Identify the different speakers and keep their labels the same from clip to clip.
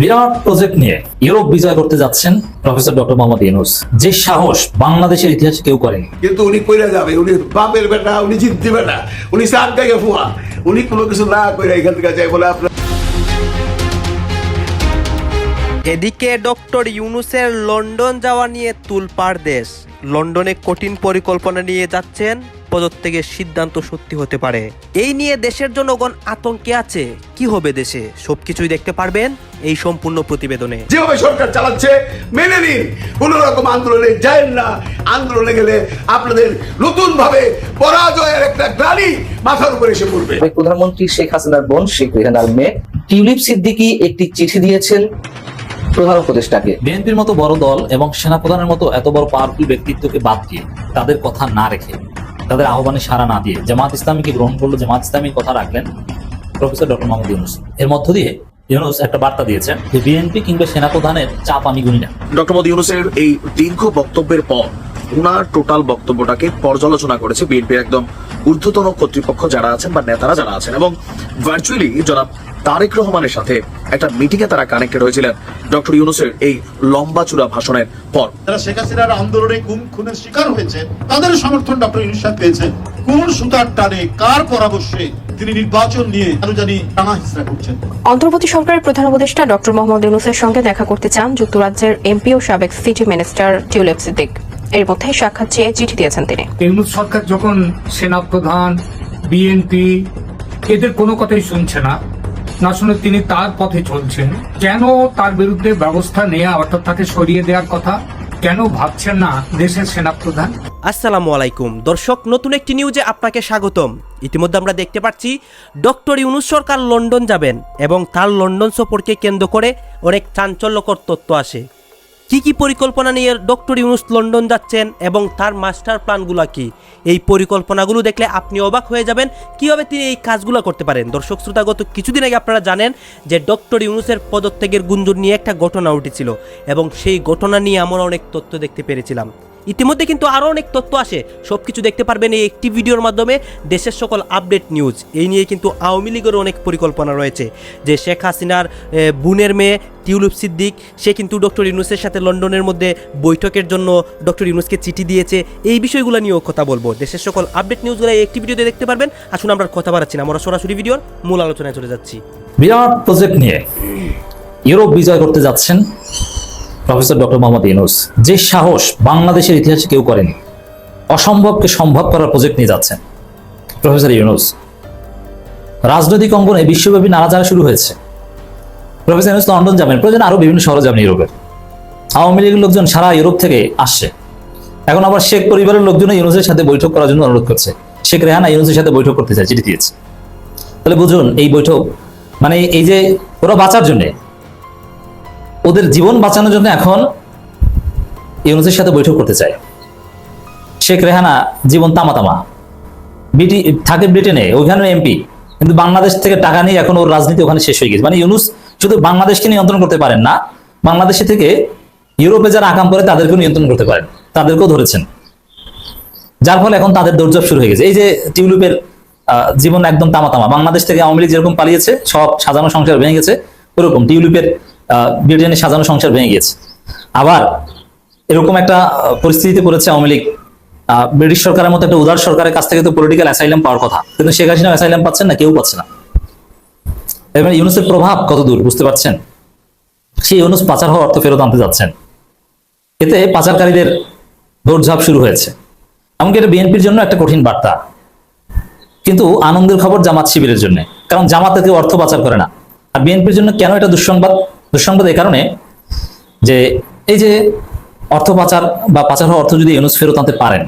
Speaker 1: বিরাট project নিয়ে Europe বিজয় করতে যাচ্ছেন প্রফেসর ডক্টর মোহাম্মদ ইউনুস। যে সাহস বাংলাদেশের ইতিহাসে কেউ করেনি।
Speaker 2: কিন্তু উনি কইরা যাবে উনি বাপের বেটা উনি জিততে বেটা উনি সার গাইয়ে ফুয়া। উনি কোনো কিছু না করে এখান থেকে যাই বলে আপনার
Speaker 3: এদিকে ডক্টর ইউনুসের লন্ডন যাওয়া নিয়ে তুলপাড় দেশ। লন্ডনে কঠিন পরিকল্পনা নিয়ে যাচ্ছেন পদত্যাগের সিদ্ধান্ত সত্যি হতে পারে। এই নিয়ে দেশের জনগণ আতঙ্কে আছে। কি হবে দেশে? সবকিছুই দেখতে পারবেন এই সম্পূর্ণ প্রতিবেদনে।
Speaker 2: যেভাবে সরকার চালাচ্ছে মেনে নিন। কোন রকম আন্দোলনে যায় না। আন্দোলনে গেলে আপনাদের নতুন ভাবে পরাজয়ের একটা গ্লানি মাথার উপরে এসে পড়বে।
Speaker 4: প্রধানমন্ত্রী শেখ হাসিনার বোন শেখ রেহানার মেয়ে। টিউলিপ সিদ্দিকী একটি চিঠি দিয়েছেন প্রধান উপদেষ্টাকে।
Speaker 1: বিএনপির মতো বড় দল এবং সেনাপ্রধানের মতো এত বড় পাওয়ারফুল ব্যক্তিত্বকে বাদ দিয়ে তাদের কথা না রেখে তাদের আহ্বানে সাড়া না দিয়ে জামাত ইসলামীকে গ্রহণ করল। জামাত ইসলামীর কথা রাখলেন প্রফেসর ডক্টর মোহাম্মদ ইউনুস। এর মধ্য দিয়ে ইউনুস একটা বার্তা দিয়েছেন যে বিএনপি কিংবা সেনাপ্রধানের চাপ আমি গুনি না।
Speaker 5: ডক্টর মোদী ইউনুসের এই দীর্ঘ বক্তব্যের পর উনার টোটাল বক্তব্যটাকে পর্যালোচনা করেছে বিএনপির একদম ঊর্ধ্বতন কর্তৃপক্ষ যারা আছেন বা নেতারা যারা আছেন। এবং ভার্চুয়ালি জনাব তারেক রহমানের সাথে একটা মিটিং এ তারা কানেক্টেড হয়েছিলেন ডক্টর ইউনুসের এই লম্বা চূড়া ভাষণের পর।
Speaker 6: যারা শেখ হাসিনার আন্দোলনে গুম খুনের শিকার হয়েছে তাদের সমর্থন ডক্টর ইউনুস সাহেব পেয়েছেন। কোন সুতার টানে কার পরামর্শে তিনি নির্বাচন নিয়ে আরও জানি টানা হিসরা করছেন।
Speaker 7: অন্তর্বর্তী সরকারের প্রধান উপদেষ্টা ডক্টর মোহাম্মদ ইউনুসের সঙ্গে দেখা করতে চান যুক্তরাজ্যের এমপি ও সাবেক সিটি মিনিস্টার টিউলিপ সিদ্দিক। এর মধ্যে সাক্ষাৎ চেয়ে চিঠি দিয়েছেন তিনি।
Speaker 8: ইউনুস সরকার যখন সেনাপ্রধান বিএনপি এদের কোনো কথাই শুনছে না না শুনে তিনি তার পথে চলছেন কেন তার বিরুদ্ধে ব্যবস্থা নেওয়া অর্থাৎ তাকে সরিয়ে দেওয়ার কথা কেন ভাবছেন না দেশের সেনাপ্রধান?
Speaker 3: আসসালামু আলাইকুম। দর্শক নতুন একটি নিউজে আপনাকে স্বাগতম। ইতিমধ্যে আমরা দেখতে পাচ্ছি ডক্টর ইউনুস সরকার লন্ডন যাবেন এবং তার লন্ডন সফরকে কেন্দ্র করে অনেক চাঞ্চল্যকর তথ্য আসে। কি কি পরিকল্পনা নিয়ে ডক্টর ইউনুস লন্ডন যাচ্ছেন এবং তার মাস্টার প্ল্যানগুলো কি? এই পরিকল্পনাগুলো দেখলে আপনি অবাক হয়ে যাবেন কীভাবে তিনি এই কাজগুলো করতে পারেন। দর্শক শ্রোতাগত কিছুদিন আগে আপনারা জানেন যে ডক্টর ইউনুসের পদত্যাগের গুঞ্জন নিয়ে একটা ঘটনা উঠেছিল এবং সেই ঘটনা নিয়ে আমরা অনেক তথ্য দেখতে পেরেছিলাম। ইতিমধ্যে কিন্তু আরও অনেক তথ্য আসে। সব কিছু দেখতে পারবেন এই একটি ভিডিওর মাধ্যমে। দেশের সকল আপডেট নিউজ এই নিয়ে কিন্তু আওয়ামী লীগের অনেক পরিকল্পনা রয়েছে। যে শেখ হাসিনার বোনের মেয়ে টিউলিপ সিদ্দিক, সে কিন্তু ডক্টর ইউনুসের সাথে লন্ডনের মধ্যে বৈঠকের জন্য ডক্টর ইউনুসকে চিঠি দিয়েছে। এই বিষয়গুলো নিয়েও কথা বলব। দেশের সকল আপডেট নিউজগুলো এই একটি ভিডিওতে দেখতে পারবেন। আসুন আমরা কথা বাড়াচ্ছি না। আমরা সরাসরি ভিডিওর মূল আলোচনায় চলে যাচ্ছি।
Speaker 1: বিরাট প্রজেক্ট নিয়ে ইউরোপ বিজয় করতে যাচ্ছেন। প্রফেসর ডক্টর মোহাম্মদ ইউনুস, যে সাহস বাংলাদেশের ইতিহাসে কেউ করেনি, অসম্ভবকে সম্ভব করার প্রজেক্ট নিয়ে যাচ্ছেন। প্রফেসর ইউনুস, রাজনৈতিক অঙ্গনে বিশ্বব্যাপী নাড়াচাড়া শুরু হয়েছে। প্রফেসর ইউনুস লন্ডন যাবেন, প্রয়োজন আরও বিভিন্ন শহরে যাবেন ইউরোপের আওয়ামী লীগের লোকজন সারা ইউরোপ থেকে আসছে। এখন আবার শেখ পরিবারের লোকজন ইউনুসের সাথে বৈঠক করার জন্য অনুরোধ করছে। শেখ রেহানা ইউনুসের সাথে বৈঠক করতে চায়, চিঠি দিয়েছে। তাহলে বুঝুন, এই বৈঠক মানে এই যে ওরা বাঁচার জন্য ওদের জীবন বাঁচানোর জন্য এখন ইউনুসের সাথে বৈঠক করতে চায়। শেখ রেহানা জীবন তামা তামা বিটি থাকে ব্রিটেনে ওইখানে এমপি। কিন্তু বাংলাদেশ থেকে টাকা নিয়ে এখন ওর রাজনীতি ওখানে শেষ হয়ে গেছে। মানে ইউনুস শুধু বাংলাদেশকে নিয়ন্ত্রণ করতে পারেন না, বাংলাদেশে থেকে ইউরোপে যারা আকাম করে তাদেরকেও নিয়ন্ত্রণ করতে পারেন। তাদেরকেও ধরেছেন। যার ফলে এখন তাদের দৌড়ঝাপ শুরু হয়ে গেছে। এই যে টিউলিপের জীবন একদম তামা তামা বাংলাদেশ থেকে আওয়ামী লীগ যেরকম পালিয়েছে, সব সাজানো সংসার ভেঙে গেছে, ওরকম টিউলিপের ব্রিটেনে সাজানো সংসার ভেঙে গেছে আবার এরকম একটা পরিস্থিতিতে পড়েছে আওয়ামী লীগ। ব্রিটিশ সরকারের মতো একটা উদার সরকারের কাছ থেকে তো পলিটিক্যাল অ্যাসাইলাম পাওয়ার কথা। কিন্তু শেখ হাসিনা অ্যাসাইলাম পাচ্ছেন না, কেউ পাচ্ছে না। এবার ইউনুসের প্রভাব কত দূর বুঝতে পারছেন? সেই ইউনুস পাচার হওয়া অর্থ ফেরত আনতে যাচ্ছেন। এতে পাচারকারীদের দৌড়ঝাঁপ শুরু হয়েছে। এমনকি এটা বিএনপির জন্য একটা কঠিন বার্তা। কিন্তু আনন্দের খবর জামাত শিবিরের জন্য। কারণ জামাতে কেউ অর্থ পাচার করে না। আর বিএনপির জন্য কেন এটা দুঃসংবাদ? দুঃসংবাদ এই কারণে যে এই যে অর্থ পাচার বা পাচার হওয়া অর্থ যদি ইউনুস ফেরত আনতে পারেন,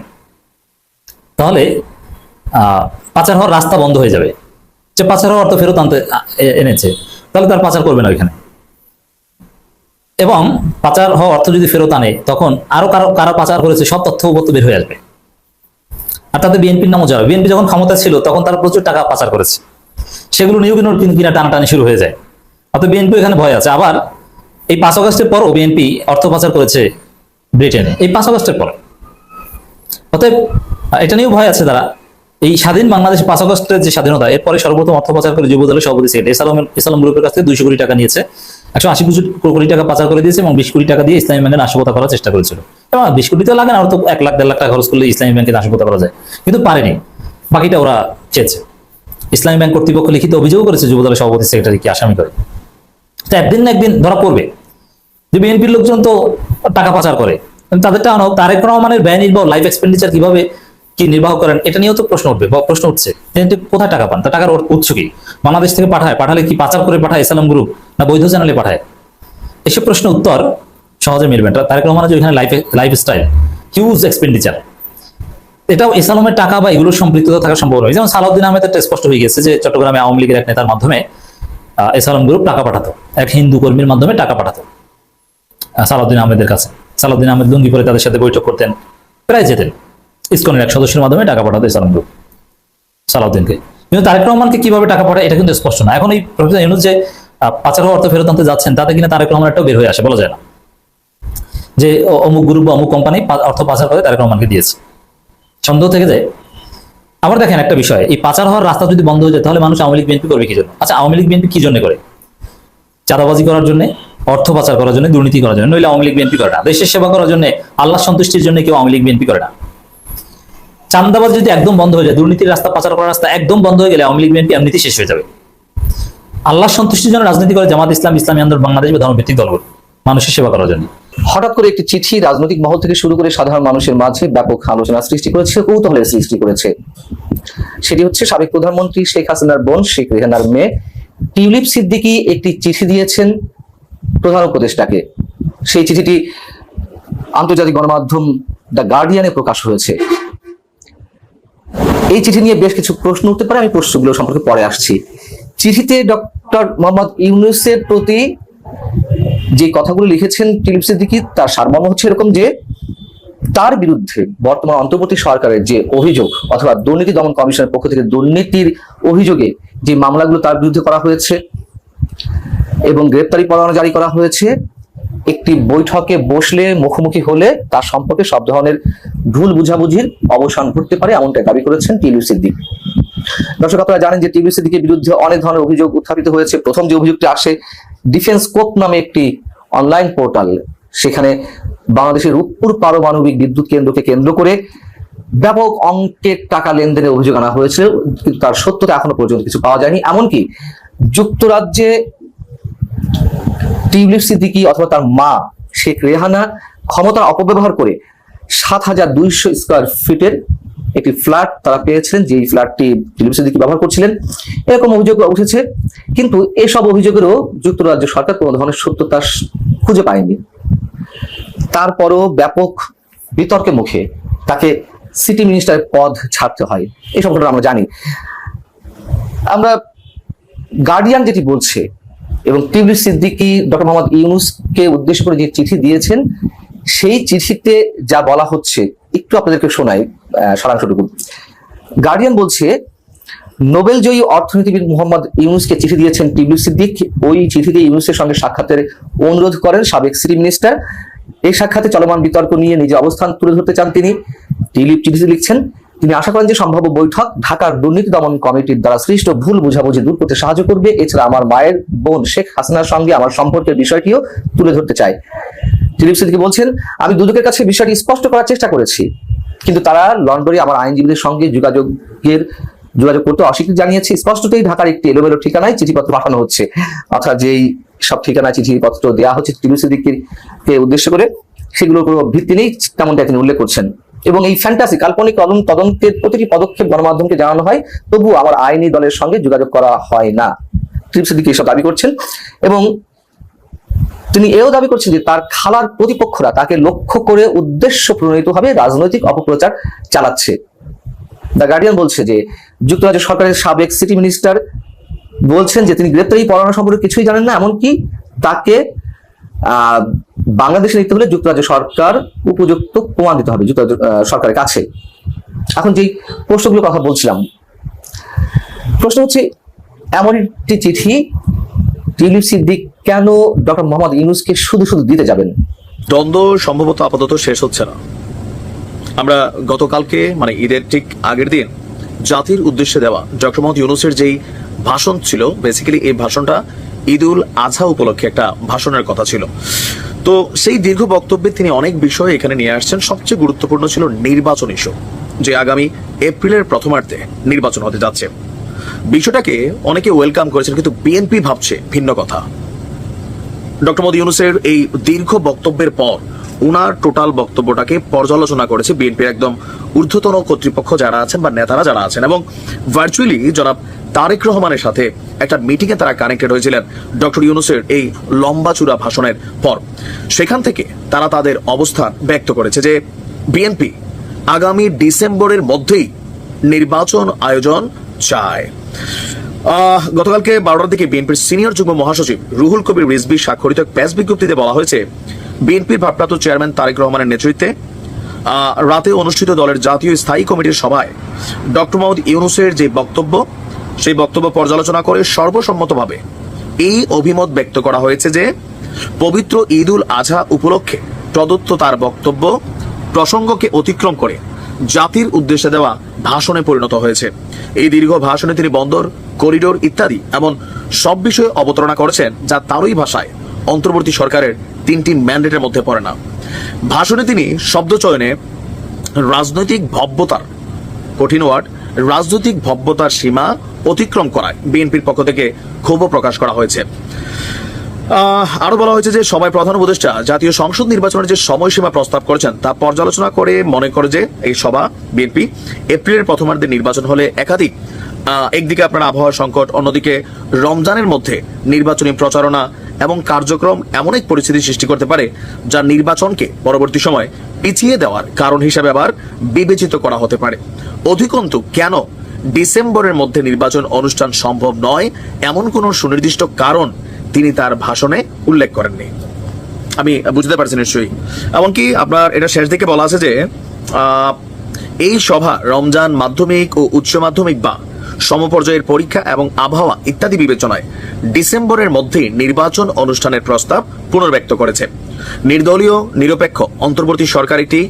Speaker 1: তাহলে পাচার হওয়ার রাস্তা বন্ধ হয়ে যাবে। যে পাচার হওয়ার অর্থ ফেরত আনতে এনেছে, তাহলে তার পাচার করবে না ওইখানে। এবং পাচার হওয়া অর্থ যদি ফেরত আনে, তখন আরও কারও কারও পাচার করেছে সব তথ্য উপত্য বের হয়ে আসবে। আর তাতে বিএনপির নামও যাবে। বিএনপি যখন ক্ষমতা ছিল, তখন তারা প্রচুর টাকা পাচার করেছে। সেগুলো নিয়েও কিন্তু কিনা- কিনা টানাটানি শুরু হয়ে যায়। অত বিএনপি এখানে ভয় আছে। আবার এই পাঁচ আগস্টের পরও বিএনপি অর্থ পাচার করেছে ব্রিটেনে এই পাঁচ আগস্টের পর। অতএব, এটা নিয়েও ভয় আছে তারা। এই স্বাধীন বাংলাদেশ পাঁচ আগস্টের যে স্বাধীনতা, এরপরে সর্বপ্রথম অর্থ পাচার করে যুব দলের সভাপতি সেক্রেটারি ইসলাম ইসলাম গ্রুপের কাছ থেকে দুইশো কোটি টাকা নিয়েছে। একশো আশি কোটি টাকা পাচার করে দিয়েছে এবং বিশ কোটি টাকা দিয়ে ইসলামী ব্যাংকে নাশকতা করার চেষ্টা করেছিল। এবং বিশ কোটি তো লাগে না তো এক লাখ, দেড় লাখ টাকা খরচ করলে ইসলামী ব্যাংকে নাশকতা করা যায়। কিন্তু পারেনি। বাকিটা ওরা চেয়েছে। ইসলামী ব্যাংক কর্তৃপক্ষ লিখিত অভিযোগ করেছে যুবদলের সভাপতি সেক্রেটারিকে আসামি করে। তো একদিন না একদিন ধরা পড়বে। যে বিএনপির লোকজন তো টাকা পাচার করে তাদেরটা আনো। তারেক রহমানের ব্যয় নির্বাহ লাইফ এক্সপেন্ডিচার কীভাবে কি নির্বাহ করেন, এটা নিয়েও তো প্রশ্ন উঠবে বা প্রশ্ন উঠছে। তিনি কোথায় টাকা পান? তা টাকার উৎস কি? বাংলাদেশ থেকে পাঠায়। পাঠালে কি পাচার করে পাঠায় ইসলাম গ্রুপ না বৈধ চ্যানেলে পাঠায়? এসব প্রশ্ন উত্তর সহজে মিলবে না। তারেক রহমানের যে ওইখানে লাইফ স্টাইল হিউজ এক্সপেন্ডিচার এটাও ইসলামের টাকা বা এগুলোর সম্পৃক্ততা সম্ভব নয়। যেমন সালাউদ্দিন আহমেদের একটা স্পষ্ট হয়ে গেছে যে চট্টগ্রামে আওয়ামী লীগের এক নেতার মাধ্যমে আহ, ইসলাম গ্রুপ টাকা পাঠাতো। এক হিন্দু কর্মীর মাধ্যমে টাকা পাঠাতো। সালাউদ্দিন আহমেদের কাছে। সালাউদ্দিন আহমেদ লুঙ্গি পরে তাদের সাথে বৈঠক করতেন। প্রায় যেতেন। ইসকনের এক সদস্যের মাধ্যমে টাকা পাঠাতো ইসলাম গ্রুপ সালাউদ্দিনকে। কিন্তু তারেক রহমানকে কীভাবে টাকা পাঠায় এটা কিন্তু স্পষ্ট না। এখন এই প্রফেসর ইউনুস যে পাচার হওয়া অর্থ ফেরত আনতে যাচ্ছেন তাতে কিনা তারেক রহমানটাও বের হয়ে আসে বলা যায় না। যে অমুক গ্রুপ বা অমুক কোম্পানি অর্থ পাচার করে তারেক রহমানকে দিয়েছে। সন্দেহ থেকে যায় আবার দেখেন একটা বিষয়, এই পাচার হওয়ার রাস্তা যদি বন্ধ হয়ে যায়, তাহলে মানুষ আওয়ামী লীগ বিএনপি করবে কি জন্য? আচ্ছা আওয়ামী লীগ বিএনপি কি জন্য করে? চাঁদাবাজি করার জন্য, অর্থ পাচার করার জন্য, দুর্নীতি করার জন্য, নইলে আওয়ামী লীগ বিএনপি করে না। দেশের সেবা করার জন্য, আল্লাহ সন্তুষ্টির জন্য কেউ আওয়ামী লীগ বিএনপি করে না। চান্দাবাজ যদি একদম বন্ধ হয়ে যায়, দুর্নীতির রাস্তা, পাচার করার রাস্তা একদম বন্ধ হয়ে গেলে আওয়ামী লীগ বিএনপি এমনিতেই শেষ হয়ে যাবে। আল্লাহ সন্তুষ্টির জন্য রাজনীতি করে জামাত ইসলাম, ইসলামী আন্দোলন, বাংলাদেশ বা ধর্মভিত্তিক দলগুলো, মানুষের সেবা করার জন্য।
Speaker 4: হঠাৎ করে একটি চিঠি রাজনৈতিক মহল থেকে শুরু করে সাধারণ মানুষের মাঝে ব্যাপক আলোচনা সৃষ্টি করেছে, কৌতূহলের সৃষ্টি করেছে। সেটি হচ্ছে সাবেক প্রধানমন্ত্রী শেখ হাসিনার বোন শেখ রেহানার মেয়ে। টিউলিপ সিদ্দিকী একটি চিঠি দিয়েছেন প্রধান উপদেষ্টাকে। সেই চিঠিটি আন্তর্জাতিক গণমাধ্যম দ্য গার্ডিয়ানে প্রকাশ হয়েছে। এই চিঠি নিয়ে বেশ কিছু প্রশ্ন উঠতে পারে, আমি প্রশ্নগুলো সম্পর্কে পরে আসছি। চিঠিতে ডক্টর মোহাম্মদ ইউনুসের প্রতি যে কথাগুলো লিখেছেন টিলিপ সিদ্দিকি তার সারমর্ম হচ্ছে এরকম যে, তার বিরুদ্ধে বর্তমান অন্তর্বর্তী সরকারের যে অভিযোগ অথবা দুর্নীতি দমন কমিশনের পক্ষ থেকে দুর্নীতির অভিযোগে যে মামলাগুলো তার বিরুদ্ধে করা হয়েছে এবং গ্রেপ্তারি পরোয়ানা জারি করা হয়েছে, একটি বৈঠকে বসলে, মুখোমুখি হলে তার সম্পর্কে সব ধরনের ভুল বুঝাবুঝির অবসান ঘটতে পারে এমনটা দাবি করেছেন টিলিপ সিদ্দিক। দর্শক, আপনারা জানেন যে টিভি সিদ্দিকের বিরুদ্ধে অনেক ধরনের অভিযোগ উত্থাপিত হয়েছে। প্রথম যে অভিযোগটি আসে ডিফেন্স কোপ নামে একটি অনলাইন পোর্টাল। সেখানে বাংলাদেশের রূপপুর পারমাণবিক বিদ্যুৎ কেন্দ্রকে কেন্দ্র করে ব্যাপক অঙ্কের টাকা লেনদেনের অভিযোগ আনা হয়েছে, কিন্তু তার সত্যতা এখনও পর্যন্ত কিছু পাওয়া যায়নি। এমনকি যুক্তরাজ্যে টিউলিপ সিদ্দিকি অথবা তার মা শেখ রেহানা ক্ষমতার অপব্যবহার করে সাত হাজার দুইশো স্কোয়ার ফিটের একটি ফ্ল্যাট তারা পেয়েছিলেন যে ফ্ল্যাটটি টিউলিপ সিদ্দিকি ব্যবহার করছিলেন। এরকম অভিযোগ উঠেছে, কিন্তু এসব অভিযোগেরও যুক্তরাজ্য সরকার কোনো ধরনের সত্যতা খুঁজে পায়নি। তারপরও ব্যাপক বিতর্কের মুখে তাকে সিটি মিনিস্টারের পদ ছাড়তে হয়। এই সম্পর্কে আমরা জানি। আমরা গার্ডিয়ান যেটি বলছে, এবং টিবলি সিদ্দিকি ডক্টর মোহাম্মদ ইউনুসকে উদ্দেশ্য করে যে চিঠি দিয়েছেন, সেই চিঠিতে যা বলা হচ্ছে একটু আপনাদেরকে শোনাই সারাংশটুকু। গার্ডিয়ান বলছে নোবেল জয়ী অর্থনীতিবিদ মোহাম্মদ ইউনুসকে চিঠি দিয়েছেন টিবলি সিদ্দিক। ওই চিঠিতে ইউনুসের সঙ্গে সাক্ষাতের অনুরোধ করেন সাবেক সিটি মিনিস্টার। এই সাক্ষাতে চলমান বিতর্ক নিয়ে নিজের অবস্থান তুলে ধরতে চান তিনি। টিলিপ চিঠিতে লিখছেন, তিনি আশা করেন যে সম্ভাব্য বৈঠক ঢাকার দুর্নীতি দমন কমিটির দ্বারা সৃষ্ট ভুল বুঝাবুঝি দূর করতে সাহায্য করবে। এছাড়া আমার মায়ের বোন শেখ হাসিনার সঙ্গে আমার সম্পর্কের বিষয়টিও তুলে ধরতে চাই দিলীপ সিদ্দিকি বলছেন, আমি দুদকের কাছে বিষয়টি স্পষ্ট করার চেষ্টা করেছি। কিন্তু তারা লন্ডনে আমার আইনজীবীদের সঙ্গে যোগাযোগের, যোগাযোগ করতে অস্বীকৃতি জানিয়েছে। স্পষ্টতই ঢাকার একটি এলোমেলো ঠিকানায় চিঠিপত্র পাঠানো হচ্ছে। অর্থাৎ যেই সব ঠিকানায় চিঠিপত্র দেওয়া হচ্ছে দিলীপ সিদ্দিককে উদ্দেশ্য করে, সেগুলোর কোনো ভিত্তি নেই তেমনটা তিনি উল্লেখ করছেন। এবং এই ফ্যান্টাসি কাল্পনিক তদন্ত তদন্তের প্রতিটি পদক্ষেপ গণমাধ্যমকে জানানো হয় তবু আমার আইনি দলের সঙ্গে যোগাযোগ করা হয় না। দিলীপ সিদ্দিকি এসব দাবি করছেন এবং তিনি এও দাবি করছেন যে তার খালার প্রতিপক্ষরা তাকে লক্ষ্য করে উদ্দেশ্য প্রণীতভাবে রাজনৈতিক অপপ্রচার চালাচ্ছে। দ্য গার্ডিয়ান বলছে যে যুক্তরাজ্য সরকারের সাবেক সিটি মিনিস্টার বলছেন যে তিনি গ্রেপ্তারি পড়ানো সম্পর্কে কিছুই জানেন না এমনকি তাকে আহ, বাংলাদেশে নিতে হলে যুক্তরাজ্য সরকার উপযুক্ত প্রমাণ দিতে হবে যুক্তরাজ্য সরকারের কাছে। এখন যেই প্রশ্নগুলোর কথা বলছিলাম প্রশ্ন হচ্ছে এমন একটি চিঠি টিলিপ সিদ্দিক কেন ডক্টর মোহাম্মদ ইউনুসকে শুধু শুধু দিতে যাবেন?
Speaker 5: দ্বন্দ্ব সম্ভবত আপাতত শেষ হচ্ছে না। আমরা গতকালকে মানে ঈদের ঠিক আগের দিন, জাতির উদ্দেশ্যে দেওয়া ডক্টর মোহাম্মদ ইউনুসের যেই ভাষণ ছিল বেসিক্যালি এই ভাষণটা ঈদুল আজহা উপলক্ষে একটা ভাষণের কথা ছিল। তো সেই দীর্ঘ বক্তব্যে তিনি অনেক বিষয় এখানে নিয়ে আসছেন। সবচেয়ে গুরুত্বপূর্ণ ছিল নির্বাচন ইস্যু যে আগামী এপ্রিলের প্রথমার্ধে নির্বাচন হতে যাচ্ছে। বিষয়টাকে অনেকে ওয়েলকাম করেছেন, কিন্তু বিএনপি ভাবছে ভিন্ন কথা। ডক্টর মোদী ইউনুসের এই দীর্ঘ বক্তব্যের পর উনার টোটাল বক্তব্যটাকে পর্যালোচনা করেছে বিএনপির একদম ঊর্ধ্বতন কর্তৃপক্ষ যারা আছেন বা নেতারা যারা আছেন এবং ভার্চুয়ালি জনাব তারেক রহমানের সাথে একটা মিটিং এ তারা কানেক্টেড হয়েছিলেন ডক্টর ইউনুসের এই লম্বা চূড়া ভাষণের পর। সেখান থেকে তারা তাদের অবস্থান ব্যক্ত করেছে যে বিএনপি আগামী ডিসেম্বরের মধ্যেই নির্বাচন আয়োজন চায়। গতকালকে বারোটার দিকে বিএনপির সিনিয়র যুগ্ম মহাসচিব রুহুল কবির রিজবি স্বাক্ষরিত এক প্রেস বিজ্ঞপ্তিতে বলা হয়েছে, বিএনপির ভারপ্রাপ্ত চেয়ারম্যান তারেক রহমানের নেতৃত্বে রাতে অনুষ্ঠিত দলের জাতীয় স্থায়ী কমিটির সভায় ডক্টর মোহাম্মদ ইউনুসের যে বক্তব্য, সেই বক্তব্য পর্যালোচনা করে সর্বসম্মতভাবে এই অভিমত ব্যক্ত করা হয়েছে যে, পবিত্র ঈদ উল আজহা উপলক্ষে প্রদত্ত তার বক্তব্য প্রসঙ্গকে অতিক্রম করে জাতির উদ্দেশ্যে দেওয়া ভাষণে পরিণত হয়েছে। এই দীর্ঘ ভাষণে তিনি বন্দর, করিডোর ইত্যাদি এমন সব বিষয়ে অবতারণা করেছেন যা তারই ভাষায় অন্তর্বর্তী সরকারের তিনটি ম্যান্ডেটের মধ্যে পড়ে না। ভাষণে তিনি শব্দ চয়নে রাজনৈতিক ভব্যতার, কঠিন ওয়ার্ড, রাজনৈতিক ভব্যতার সীমা অতিক্রম করায় বিএনপির পক্ষ থেকে ক্ষোভ প্রকাশ করা হয়েছে। আহ, আরও বলা হয়েছে যে সবাই প্রধান উপদেষ্টা। জাতীয় সংসদ নির্বাচনের যে সময়সীমা প্রস্তাব করেছেন তা পর্যালোচনা করে মনে করে যে এই সভা বিএনপি এপ্রিলের প্রথমার্ধে নির্বাচন হলে একাধিক একদিকে আপনার আবহাওয়া সংকট অন্যদিকে রমজানের মধ্যে নির্বাচনী প্রচারণা এবং কার্যক্রম এমন এক পরিস্থিতি সৃষ্টি করতে পারে যা নির্বাচনকে পরবর্তী সময় পিছিয়ে দেওয়ার কারণ হিসাবে আবার বিবেচিত করা হতে পারে। অধিকন্তু কেন ডিসেম্বরের মধ্যে নির্বাচন অনুষ্ঠান সম্ভব নয় এমন কোনো সুনির্দিষ্ট কারণ তিনি তার ভাষণে উল্লেখ করেননি। আমি বুঝতে পারছি নিশ্চয়ই। এমনকি আপনার এটা শেষ দিকে বলা আছে যে এই সভা রমজান মাধ্যমিক ও উচ্চ মাধ্যমিক বা সমপর্যায়ের পরীক্ষা এবং আবহাওয়া ইত্যাদি বিবেচনায় ডিসেম্বরের মধ্যে নির্বাচন অনুষ্ঠানের প্রস্তাব পুনর্ব্যক্ত করেছে। নির্দলীয়, নিরপেক্ষ, অন্তর্বর্তী সরকার একটি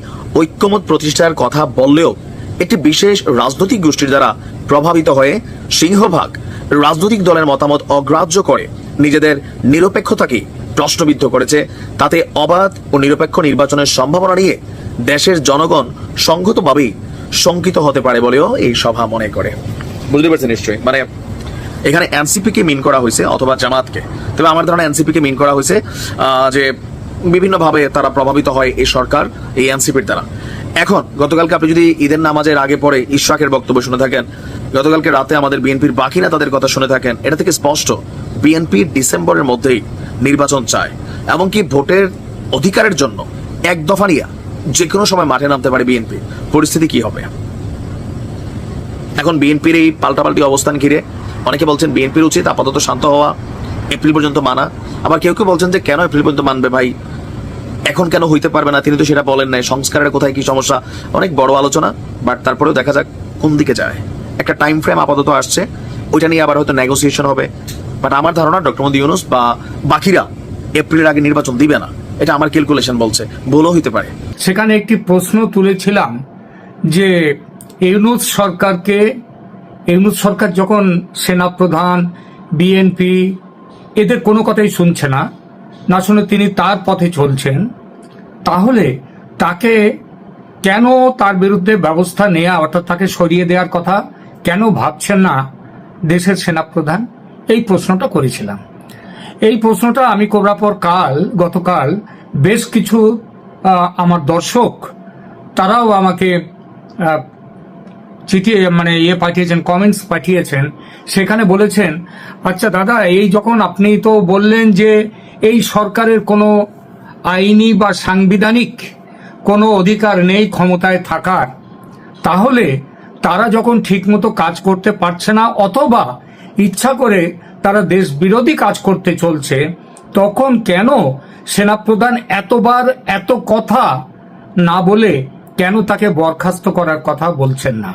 Speaker 5: ঐক্যমত প্রতিষ্ঠার কথা বললেও একটি বিশেষ রাজনৈতিক গোষ্ঠীর দ্বারা প্রভাবিত হয়ে সিংহভাগ রাজনৈতিক দলের মতামত অগ্রাহ্য করে নিজেদের নিরপেক্ষতাকে প্রশ্নবিদ্ধ করেছে। তাতে অবাধ ও নিরপেক্ষ নির্বাচনের সম্ভাবনা নিয়ে দেশের জনগণ সংগতভাবেই শঙ্কিত হতে পারে বলেও এই সভা মনে করে। বুঝতে পারছেন নিশ্চয়ই? মানে এখানে এনসিপি কে মিন করা হয়েছে অথবা জামাতকে। তবে আমার ধারণা এনসিপি কে মিন করা হয়েছে যে বিভিন্নভাবে তারা প্রভাবিত হয় এই সরকার, এই এনসিপির দ্বারা। এখন, গতকালকে আপনি যদি ঈদের নামাজের আগে পরে ইশরাকের বক্তব্য শুনে থাকেন, গতকালকে রাতে আমাদের বিএনপির বাকি নেতাদের কথা শুনে থাকেন, এটা থেকে স্পষ্ট, বিএনপি ডিসেম্বরের মধ্যেই নির্বাচন চায়। এমনকি ভোটের অধিকারের জন্য এক দফা নিয়ে যে কোনো সময় মাঠে নামতে পারে বিএনপি। পরিস্থিতি কি হবে? এখন বিএনপির এই পাল্টাপাল্টি অবস্থান ঘিরে অনেকে বলছেন বিএনপির উচিত আপাতত শান্ত হওয়া, এপ্রিল পর্যন্ত মানা। আবার কেউ কেউ বলছেন যে কেন এপ্রিল পর্যন্ত মানবে ভাই? এখন কেন হইতে পারবে না? তিনি তো সেটা বলেন নাই। সংস্কারের কোথায় কি সমস্যা? অনেক বড় আলোচনা বাট তারপরেও দেখা যাক কোন দিকে যায়। একটা টাইম ফ্রেম আপাতত আসছে। ওইটা নিয়ে আবার হয়তো নেগোসিয়েশন হবে। বাট আমার ধারণা ডক্টর মোদী ইউনুস বা বাকিরা এপ্রিলের আগে নির্বাচন দিবে না। এটা আমার ক্যালকুলেশন বলছে। ভুলও হইতে পারে।
Speaker 8: সেখানে একটি প্রশ্ন তুলেছিলাম যে ইউনুস সরকারকে, ইউনুস সরকার যখন সেনাপ্রধান, বিএনপি, এদের কোনো কথাই শুনছে না। না শুনে তিনি তার পথে চলছেন, তাহলে তাকে কেন তার বিরুদ্ধে ব্যবস্থা নেওয়া অর্থাৎ তাকে সরিয়ে দেওয়ার কথা কেন ভাবছেন না দেশের সেনাপ্রধান? এই প্রশ্নটা করেছিলাম। এই প্রশ্নটা আমি করার পর কাল, গতকাল বেশ কিছু আমার দর্শক, তারাও আমাকে চিঠি মানে ইয়ে পাঠিয়েছেন কমেন্টস পাঠিয়েছেন, সেখানে বলেছেন আচ্ছা দাদা, এই যখন আপনি তো বললেন যে এই সরকারের কোনো আইনি বা সাংবিধানিক কোনো অধিকার নেই ক্ষমতায় থাকার। তাহলে তারা যখন ঠিকমতো কাজ করতে পারছে না অথবা ইচ্ছা করে তারা দেশ বিরোধী কাজ করতে চলছে, তখন কেন সেনাপ্রধান এতবার এত কথা না বলে কেন তাকে বরখাস্ত করার কথা বলছেন না?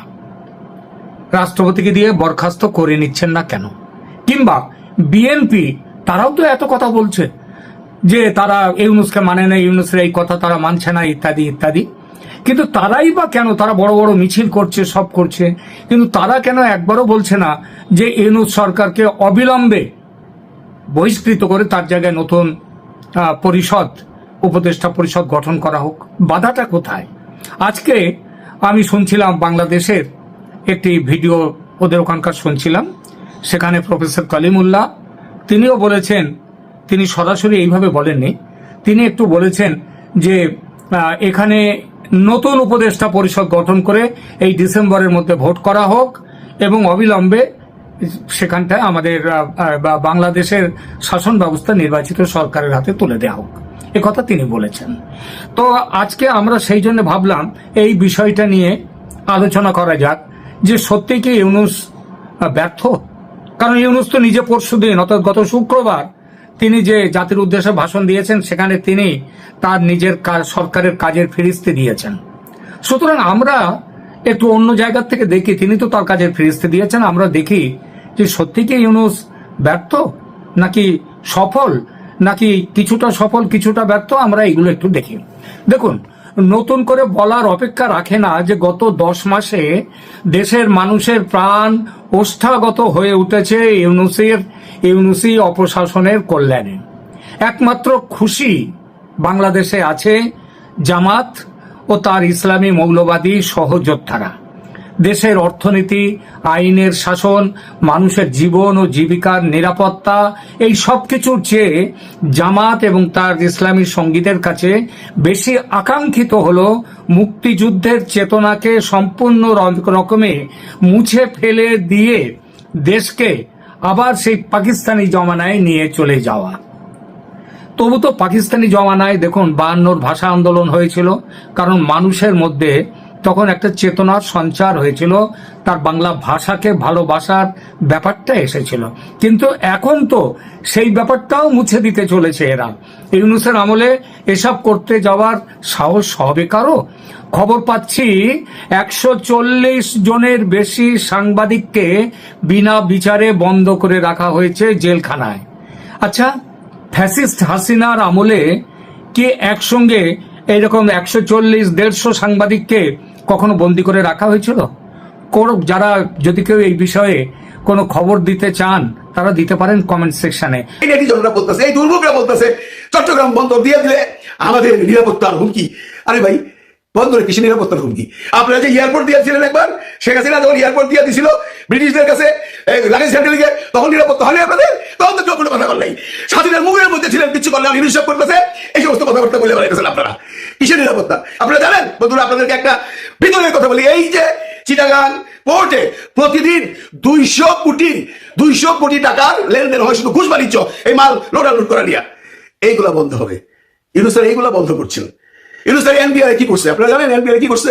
Speaker 8: রাষ্ট্রপতিকে দিয়ে বরখাস্ত করে নিচ্ছেন না কেন? কিংবা বিএনপি তারাও তো এত কথা বলছে যে তারা ইউনুসকে মানে না ইউনুসের এই কথা তারা মানছে না, ইত্যাদি ইত্যাদি। কিন্তু তারাই বা কেন? তারা বড় বড় মিছিল করছে, সব করছে। কিন্তু তারা কেন একবারও বলছে না যে ইউনুস সরকারকে অবিলম্বে বহিষ্কৃত করে তার জায়গায় নতুন পরিষদ, উপদেষ্টা পরিষদ গঠন করা হোক? বাধাটা কোথায়? আজকে আমি শুনছিলাম বাংলাদেশের একটি ভিডিও ওদের ওখানকার শুনছিলাম। সেখানে প্রফেসর কালিমুল্লাহ তিনিও বলেছেন, তিনি সরাসরি এইভাবে বলেননি। তিনি একটু বলেছেন যে এখানে নতুন উপদেষ্টা পরিষদ গঠন করে এই ডিসেম্বরের মধ্যে ভোট করা হোক এবং অবিলম্বে সেখানটায় আমাদের বাংলাদেশের শাসন ব্যবস্থা নির্বাচিত সরকারের হাতে তুলে দেওয়া হোক। কথা তিনি বলেছেন। তো আজকে আমরা সেই জন্য ভাবলাম, এই বিষয়টা নিয়ে আলোচনা করা যাক যে সত্যি কি ইউনুস ব্যর্থ? কারণ ইউনুস তো নিজে পরশু দিন, অর্থাৎ গত শুক্রবার, তিনি যে জাতির উদ্দেশ্যে ভাষণ দিয়েছেন, সেখানে তিনি তার নিজের সরকারের কাজের ফিরিস্তি দিয়েছেন। সুতরাং আমরা একটু অন্য জায়গার থেকে দেখি, তিনি তো তার কাজের ফিরিস্তি দিয়েছেন, আমরা দেখি যে সত্যি কি ইউনুস ব্যর্থ? নাকি সফল? নাকি কিছুটা সফল, কিছুটা ব্যর্থ? আমরা এগুলো একটু দেখি। দেখুন নতুন করে বলার অপেক্ষা রাখে না যে গত দশ মাসে দেশের মানুষের প্রাণ ওষ্ঠাগত হয়ে উঠেছে ইউনুসির, ইউনুসি অপ্রশাসনের কল্যাণে। একমাত্র খুশি বাংলাদেশে আছে জামাত ও তার ইসলামী মৌলবাদী সহযোদ্ধারা। দেশের অর্থনীতি, আইনের শাসন, মানুষের জীবন ও জীবিকার নিরাপত্তা, এই সব কিছুর চেয়ে জামাত এবং তার ইসলামী সঙ্গীতের কাছে বেশি আকাঙ্ক্ষিত হল মুক্তিযুদ্ধের চেতনাকে সম্পূর্ণ রকমে মুছে ফেলে দিয়ে দেশকে আবার সেই পাকিস্তানি জমানায় নিয়ে চলে যাওয়া। তবু তো পাকিস্তানি জমানায় দেখুন, বায়ান্নর ভাষা আন্দোলন হয়েছিল, কারণ মানুষের মধ্যে তখন একটা চেতনার সঞ্চার হয়েছিল। তার বাংলা ভাষাকে ভালোবাসার ব্যাপারটা এসেছিল। কিন্তু এখন তো সেই ব্যাপারটাও মুছে দিতে চলেছে এরা। ইউনুসের আমলে এসব করতে যাওয়ার সাহস হবে কারও? খবর পাচ্ছি, একশো চল্লিশ জনের বেশি সাংবাদিককে বিনা বিচারে বন্ধ করে রাখা হয়েছে জেলখানায়। আচ্ছা ফ্যাসিস্ট হাসিনার আমলে কে একসঙ্গে, এইরকম একশো চল্লিশ, দেড়শো সাংবাদিককে কখনো বন্দি করে রাখা হয়েছিল? কোন যারা যদি কেউ এই বিষয়ে কোনো খবর দিতে চান, তারা দিতে পারেন কমেন্ট সেকশনে
Speaker 2: নেটিজনরা বলতেছে, এই দুর্ভোগরা বলতেছে, চট্টগ্রাম বন্দর দিয়ে দিলে আমাদের নিরাপত্তার হুমকি। আরে ভাই বন্দরে কিসে নিরাপত্তার হুমকি। আপনারা যে এয়ারপোর্ট দিয়েছিলেন একবার, শেখ হাসিনা যখন এয়ারপোর্ট দিয়ে ব্রিটিশদের কাছে তখন নিরাপত্তা আপনাদের? তখন তো কোনো কথা স্বাধীনের মুখের মধ্যে ছিলেন, কিছু করলে আমি করতেছে, এই সমস্ত কথাবার্তা বলে বেড়াইতেছেন আপনারা। নিরাপত্তা। আপনারা জানেন, বন্ধুরা, আপনাদেরকে একটা ভিতরের কথা বলি, এই যে চিটাগাং পোর্টে প্রতিদিন দুইশো কোটি দুইশো কোটি টাকার লেনদেন হয়, শুধু ঘুষ বাণিজ্য, এই মাল লোড আনলোড করা নিয়ে। এইগুলা বন্ধ হবে। ইউনুসার এইগুলা বন্ধ এনবিআর কি করছে? আপনারা জানেন এনবিআর কি করছে?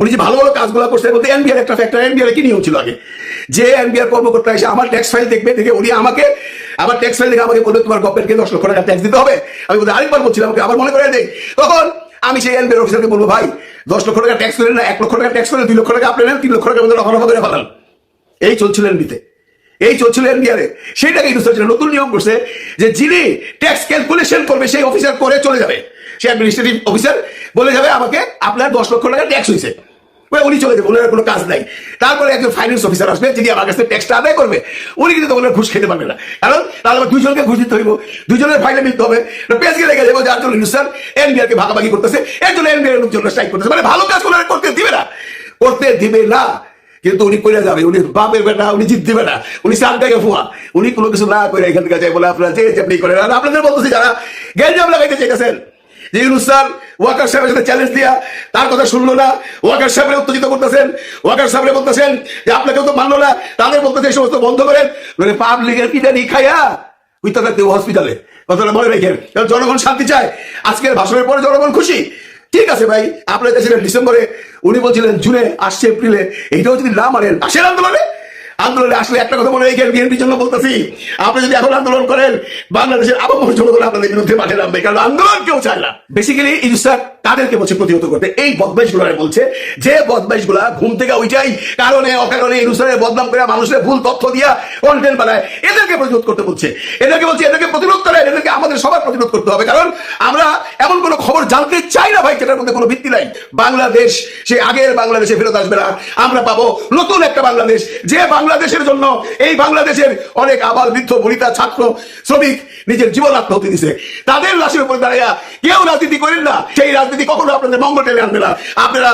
Speaker 2: উনি যে ভালো ভালো কাজগুলো করছে, বলতে এনবিআর একটা ফ্যাক্টর এনবিআর কি নিয়ম ছিল আগে? যে এনবিআর কর্মকর্তা এসে আমার ট্যাক্স ফাইল দেখবে, দেখে উনি আমাকে ট্যাক্স ফাইল দেখে আমাকে বলবে, তোমার দশ লক্ষ টাকা ট্যাক্স দিতে হবে। আমি বলতে, আরেকবার বলছিলাম, আমাকে আবার মনে করে দেয় তখন আমি সেই এনবিআর অফিসারকে বলব, ভাই, দশ লক্ষ টাকা ট্যাক্স না, এক লক্ষ টাকা ট্যাক্স করেন, দুই লক্ষ টাকা আপনি নেন, তিন লক্ষ টাকা করে ফেলান। এই চলছিল এনবিতে এই চলছিল এনবিআরে সেইটাকে ছিল নতুন নিয়ম করছে, যে যিনি ট্যাক্স ক্যালকুলেশন করবে, সেই অফিসার করে চলে যাবে। সে অ্যাডমিনিস্ট্রেটিভ অফিসার বলে যাবে আমাকে আপনার দশ লক্ষ টাকা ট্যাক্স হয়েছে উনি চলে যাবে, ওনার কোনো কাজ নাই। তারপরে একজন ফাইন্যান্স অফিসার আসবে, যিনি আমার কাছে ট্যাক্সটা আদায় করবে। উনি কিন্তু আর ঘুষ খেতে পারবে না। কারণ তাহলে আমার ঘুষ দিতে হইব। ফাইলে মিলতে হবে। যার জন্য ভাগাভাগি করতেছে। এর জন্য এনবিআর লোকজন স্ট্রাইক করতেছে। মানে ভালো কাজ করে করতে দিবে না। করতে দিবে না। কিন্তু উনি করে যাবে, উনি বাপের বেটা, উনি জিত দিবে না। উনি সামটাকে ফুয়া। উনি কোনো কিছু না করে এখান থেকে যাই বলে আপনারা যে আপনি আর আপনাদের বলতেছি যারা গ্যাঞ্জাম লাগাইতে চাইতেছেন ইউনুস স্যার ওয়াকার সাহেবের সাথে চ্যালেঞ্জ দিয়া তার কথা শুনলো না। ওয়াকার সাহেবের উত্তেজিত করতেছেন। ওয়াকার সাহেবের বলতেছেন যে, আপনাকেও তো মানলো না। তাদের বলতেছে সমস্ত বন্ধ করেন। মানে পাবলিকের কি জানি খাইয়া উইতা থাকতে হসপিটালে কথাটা মনে রেখেন। জনগণ শান্তি চায়। আজকের ভাষণের পরে জনগণ খুশি। ঠিক আছে ভাই, আপনারা দেখছিলেন ডিসেম্বরে। উনি বলছিলেন, জুনে আসছে এপ্রিলে। এইটাও যদি না মানেন, আসেন আন্দোলনে। আন্দোলনে আসলে একটা কথা মনে রেখে বিএনপির জন্য বলতেছি। আপনি যদি এখন আন্দোলন করেন, বাংলাদেশের আবার জনগণ আপনাদের বিরুদ্ধে মাঠে নামবে কারণ আন্দোলন কেউ চায় না। বেসিক্যালি ইউসার তাদেরকে বলছে, প্রতিহত করতে এই বদমাইশ বলছে যে বদমাইশগুলা ঘুম থেকে ওইটাই কারণে অকারণে ইনুসারের বদনাম করে মানুষের ভুল তথ্য দিয়া কন্টেন্ট বানায়। এদেরকে প্রতিরোধ করতে বলছে। এদেরকে বলছে, এদেরকে প্রতিরোধ করে, এদেরকে আমাদের সবার প্রতিরোধ করতে হবে। কারণ আমরা এমন কোনো খবর জানতে চাই না ভাই, যেটার মধ্যে কোনো ভিত্তি নাই। বাংলাদেশ, সে আগের বাংলাদেশে ফেরত আসবে না। আমরা পাবো নতুন একটা বাংলাদেশ। যে বাংলাদেশের জন্য এই বাংলাদেশের অনেক আবাল বৃদ্ধ, বনিতা, ছাত্র, শ্রমিক নিজের জীবন আত্মহতি দিছে। তাদের লাশের উপর দাঁড়াইয়া কেউ রাজনীতি করেন না। সেই রাজনীতি কখনো আপনাদের মঙ্গল টেনে আনবে না, আপনারা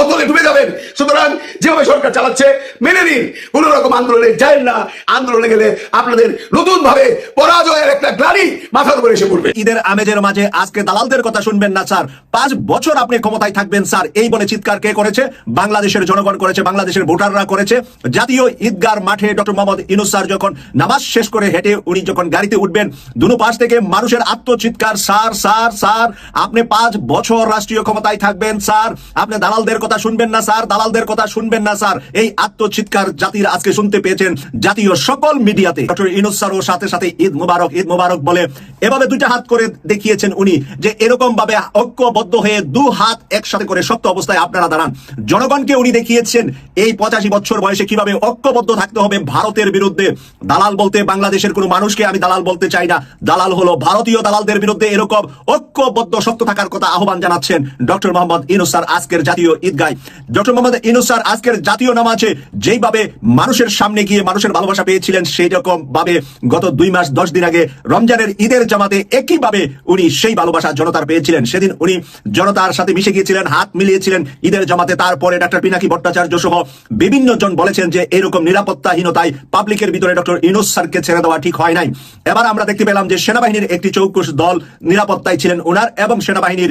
Speaker 2: অতলে ডুবে যাবেন। সুতরাং যেভাবে সরকার চালাচ্ছে, মেনে নিন। কোন রকম আন্দোলনে যায় না। আন্দোলনে গেলে আপনাদের নতুন ভাবে পরাজয়ের একটা গ্লানি মাথার উপরে এসে পড়বে।
Speaker 9: ঈদের আমেজের মাঝে আজকে দালালদের কথা শুনবেন না, স্যার। পাঁচ বছর আপনি ক্ষমতায় থাকবেন, স্যার। এই বলে চিৎকার কে করেছে? বাংলাদেশের জনগণ করেছে, বাংলাদেশের ভোটাররা করেছে। জাতীয় ঈদগার মাঠে ডক্টর মোহাম্মদ ইনুস স্যার যখন নামাজ শেষ করে হেঁটে উনি যখন গাড়িতে উঠবেন, দুনো পাশ থেকে মানুষের আত্মচিৎকার, স্যার স্যার স্যার, আপনি পাঁচ বছর রাষ্ট্রীয় ক্ষমতায় থাকবেন, স্যার। আপনি দালালদের কথা শুনবেন না, স্যার। দালালদের কথা শুনবেন না, স্যার। এই আত্মচিৎকার জাতির আজকে শুনতে পেয়েছেন জাতীয় সকল মিডিয়াতে। ডক্টর ইনুস স্যারও সাথে সাথে ঈদ মুবারক ঈদ মুবারক বলে এভাবে দুইটা হাত করে দেখিয়েছেন উনি যে এরকম ভাবে ঐক্যবদ্ধ হয়ে দু হাত একসাথে করে শক্ত অবস্থায় আপনারা দাঁড়ান। জনগণকে উনি দেখিয়েছেন এই পঁচাশি বছর বয়সে কীভাবে ঐক্যবদ্ধ থাকতে হবে ভারতের বিরুদ্ধে। দালাল বলতে বাংলাদেশের কোনো মানুষকে আমি দালাল বলতে চাই না। দালাল হলো ভারতীয় দালালদের বিরুদ্ধে এরকম ঐক্যবদ্ধ, শক্ত থাকার কথা আহ্বান জানাচ্ছেন ডক্টর মোহাম্মদ ইনুস স্যার আজকের জাতীয় ঈদগায়। ডক্টর মোহাম্মদ ইনুস স্যার আজকের জাতীয় নামাজে যেইভাবে মানুষের সামনে গিয়ে মানুষের ভালোবাসা পেয়েছিলেন সেই রকম ভাবে গত দুই মাস, দশ দিন আগে রমজানের ঈদের জামাতে একইভাবে উনি সেই ভালোবাসা জনতার পেয়েছিলেন। সেদিন উনি জনতার সাথে মিশে গিয়েছিলেন, হাত মিলিয়েছিলেন ঈদের জামাতে। তারপরে ডাক্তার পিনাকি ভট্টাচার্য সহ বিভিন্ন জন বলেছেন যে, এরকম নিরাপত্তাহীনতায় পাবলিকের ভিতরে ডক্টর ইনুস স্যারকে ছেড়ে দেওয়া ঠিক হয় নাই। এবার আমরা দেখতে পেলাম যে সেনাবাহিনীর একটি চৌকুশ দল নিরাপত্তায় ছিলেন ওনার এবং সেনাবাহিনীর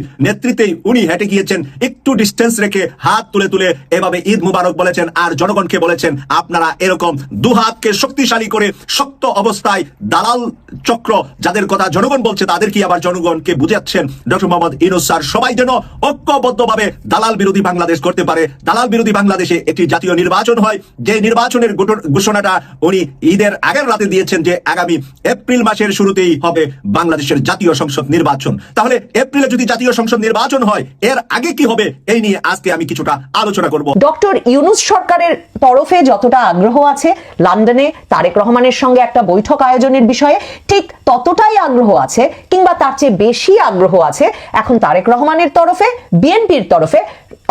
Speaker 9: নেতৃত্বেই উনি হেঁটে গিয়েছেন, একটু ডিস্টেন্স রেখে হাত তুলে তুলে এভাবে ঈদ মুবারক বলেছেন আর জনগণকে বলেছেন, আপনারা এরকম দু হাতকে শক্তিশালী করে শক্ত অবস্থায় দালাল চক্র, যাদের কথা জনগণ বলছে, তাদের কি আবার জনগণকে বুঝাচ্ছেন? ডক্টর মোহাম্মদ ইনুস স্যার, সবাই যেন ঐক্যবদ্ধভাবে দালাল বিরোধী বাংলাদেশ করতে পারে। দালাল বিরোধী বাংলাদেশে একটি জাতীয় নির্বাচন হয়, যে নির্বাচনের ঘোষণাটা উনি ঈদের আগের রাতে দিয়েছেন যে আগামী এপ্রিল মাসের শুরুতেই হবে বাংলাদেশের জাতীয় সংসদ নির্বাচন। তাহলে এপ্রিলে যদি জাতীয় সংসদ নির্বাচন হয়, এর আগে কি হবে, এই নিয়ে আজকে আমি কিছুটা আলোচনা করব।
Speaker 10: ডক্টর ইউনুস সরকারের তরফে যতটা আগ্রহ আছে, লন্ডনে তারেক রহমানের সঙ্গে একটা বৈঠক আয়োজনের বিষয়ে ঠিক ততটাই আগ্রহ আছে, কিংবা তার চেয়ে বেশি আগ্রহ আছে, এখন তারেক রহমানের তরফে, বিএনপির তরফে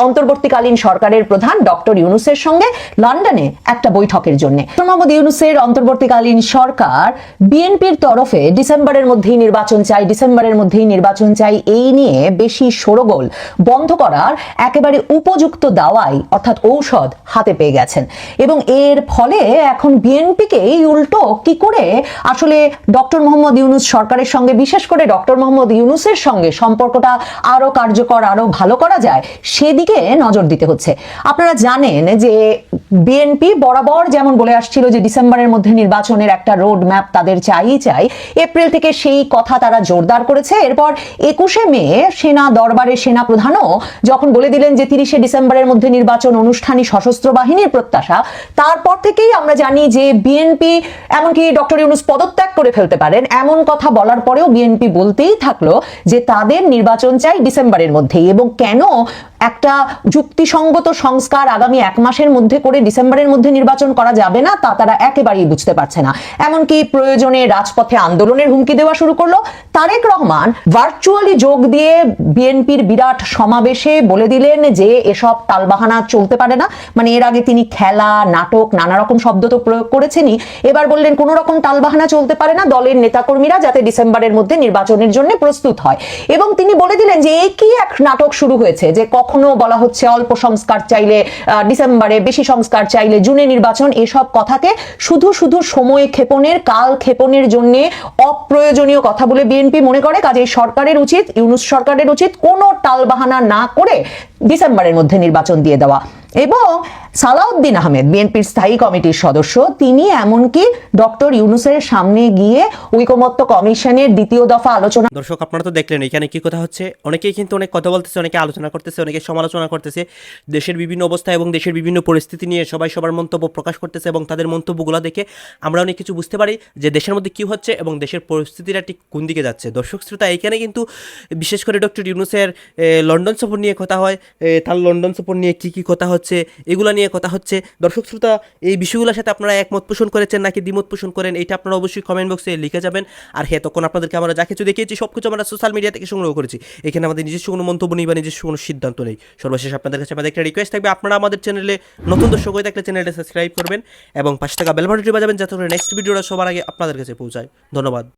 Speaker 10: অন্তর্বর্তীকালীন সরকারের প্রধান ডক্টর ইউনুসের সঙ্গে লন্ডনে একটা বৈঠকের জন্য। মোহাম্মদ ইউনুসের অন্তর্বর্তীকালীন সরকার বিএনপির তরফে ডিসেম্বরের মধ্যেই নির্বাচন চাই ডিসেম্বরের মধ্যেই নির্বাচন চাই এই নিয়ে বেশি সরগোল বন্ধ করার একেবারে উপযুক্ত দাওয়াই অর্থাৎ ঔষধ হাতে পেয়ে গেছেন। এবং এর ফলে এখন বিএনপিকে উল্টো কি করে আসলে ডক্টর মোহাম্মদ ইউনুস সরকারের সঙ্গে, বিশেষ করে ডক্টর মোহাম্মদ ইউনুসের সঙ্গে সম্পর্কটা আরও কার্যকর, আরও ভালো করা যায়, সেদিকে নজর দিতে হচ্ছে। আপনারা জানেন যে বিএনপি বরাবর যেমন বলে আসছিল যে ডিসেম্বরের মধ্যে নির্বাচনের একটা রোড ম্যাপ তাদের চাই চাই, এপ্রিল থেকে সেই কথা তারা জোরদার করেছে। এরপর একুশে মে সেনা দরবারে সেনা প্রধানও যখন বলে দিলেন যে তিরিশে ডিসেম্বরের মধ্যে নির্বাচন অনুষ্ঠানই সশস্ত্র বাহিনীর প্রত্যাশা, তারপর থেকেই আমরা জানি যে বিএনপি এমনকি ডক্টর ইউনুস পদত্যাগ করে ফেলতে পারেন। এমন কথা বলার পরেও বিএনপি বলতেই থাকল যে তাদের নির্বাচন চাই ডিসেম্বরের মধ্যেই এবং কেন একটা যুক্তিসঙ্গত সংস্কার আগামী এক মাসের মধ্যে করে ডিসেম্বরের মধ্যে নির্বাচন করা যাবে না, তা তারা একেবারেই বুঝতে পারছে না। এমনকি প্রয়োজনে রাজপথে আন্দোলনের হুমকি দেওয়া শুরু করল। তারেক রহমান ভার্চুয়ালি যোগ দিয়ে বিএনপির বিরাট সমাবেশে বলে দিলেন যে এসব তালবাহানা চলতে পারে না। মানে এর আগে তিনি খেলা, নাটক নানা রকম শব্দ তো প্রয়োগ করেছেনই। এবার বললেন কোনো রকম তালবাহানা চলতে পারে না। দলের নেতাকর্মীরা যাতে ডিসেম্বরের মধ্যে নির্বাচনের জন্য প্রস্তুত হয়। এবং তিনি বলে দিলেন যে একই এক নাটক শুরু হয়েছে যে কখনো বলা হচ্ছে অল্প সংস্কার চাইলে ডিসেম্বরে বেশি সংস্কার চাইলে জুনে নির্বাচন এসব কথাকে শুধু শুধু সময় ক্ষেপণের, কাল ক্ষেপণের জন্য অপ্রয়োজনীয় কথা বলে বিএনপি মনে করে? কাজে সরকারের উচিত, ইউনুস সরকারের উচিত কোনো টালবাহানা না করে ডিসেম্বরের মধ্যে নির্বাচন দিয়ে দেওয়া। এবং সালাউদ্দিন আহমেদ, বিএনপির স্থায়ী কমিটির সদস্য। তিনি এমনকি ডক্টর ইউনুসের সামনে গিয়ে ঐকমত্য কমিশনের দ্বিতীয় দফা আলোচনা
Speaker 3: দর্শক, আপনারা তো দেখলেন, এখানে কি কথা হচ্ছে? অনেকেই কিন্তু অনেক কথা বলতেছে, অনেকে আলোচনা করতেছে, অনেকে সমালোচনা করতেছে। দেশের বিভিন্ন অবস্থা এবং দেশের বিভিন্ন পরিস্থিতি নিয়ে সবাই সবার মন্তব্য প্রকাশ করতেছে এবং তাদের মন্তব্যগুলো দেখে আমরা অনেক কিছু বুঝতে পারি যে দেশের মধ্যে কী হচ্ছে এবং দেশের পরিস্থিতিটা ঠিক কোন দিকে যাচ্ছে। দর্শক, শ্রোতা, এখানে কিন্তু বিশেষ করে ডক্টর ইউনুসের লন্ডন সফর নিয়ে কথা হয় তার লন্ডন সফর নিয়ে কী কী কথা হচ্ছে, এগুলো নিয়ে কথা হচ্ছে। দর্শক শ্রোতা, এই বিষয়গুলোর সাথে আপনারা একমত পোষণ করেছেন নাকি দ্বিমত পোষণ করেন এটা আপনারা অবশ্যই কমেন্ট বক্সে লিখে যাবেন। আর হ্যাঁ তখন আপনাদেরকে আমরা যা কিছু দেখিয়েছি সব কিছু আমরা সোশ্যাল মিডিয়া থেকে সংগ্রহ করেছি। এখানে আমাদের নিজস্ব কোনো মন্তব্য নেই বা নিজস্ব কোনো সিদ্ধান্ত নেই। সর্বশেষ আপনাদের কাছে আমাদের একটা রিকোয়েস্ট থাকবে, আপনারা আমাদের চ্যানেলে নতুন দর্শক হয়ে থাকলে চ্যানেলটা সাবস্ক্রাইব করবেন এবং পাশে থাকা বেল বাটনটি বাজাবেন, যাতে করে নেক্সট ভিডিওটা সবার আগে আপনাদের কাছে পৌঁছায়। ধন্যবাদ।